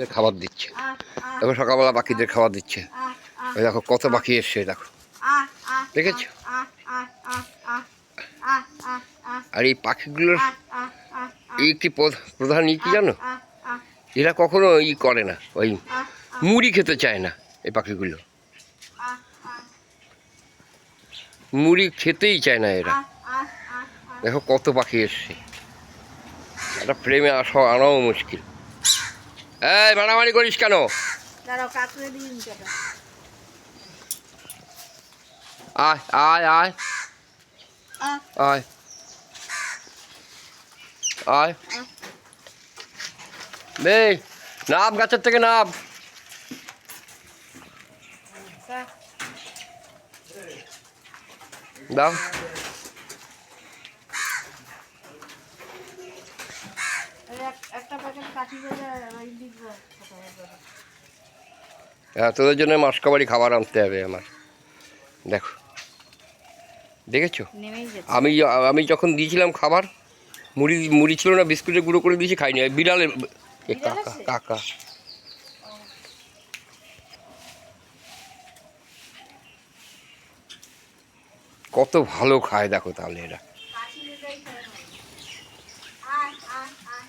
পাখিদের খাবার দিচ্ছে দেখো সকালবেলা পাখিদের খাবার দিচ্ছে ওই দেখো কত পাখি এসছে দেখো দেখেছ? আর এই পাখিগুলোর প্রধ- প্রধান ই কি জানো এরা কখনো ই করে না ওই মুড়ি খেতে চায় না এই পাখিগুলো মুড়ি খেতেই চায় না এরা দেখো কত পাখি এসছে একটা প্রেমে আসা আনাও মুশকিল এই মারামারি করিস কেন? আয় আয় আয়। আয়। আয়। বে নাম গাছের থেকে নাম। দাও একটা প্যাকেট কাঠি করে ওই দিব হ্যাঁ তোদের জন্য মাসকাবারি খাবার আনতে হবে আমার। দেখো। দেখেছ? আমি আমি যখন দিয়েছিলাম খাবার মুড়ি মুড়ি ছিল না বিস্কুটের গুঁড়ো করে দিয়েছি খাইনি। বিড়ালের কাকা কাকা। কত ভালো খায় দেখো তাহলে এরা কাঠি দিতেই খায় না। আয়, আয়, আয়।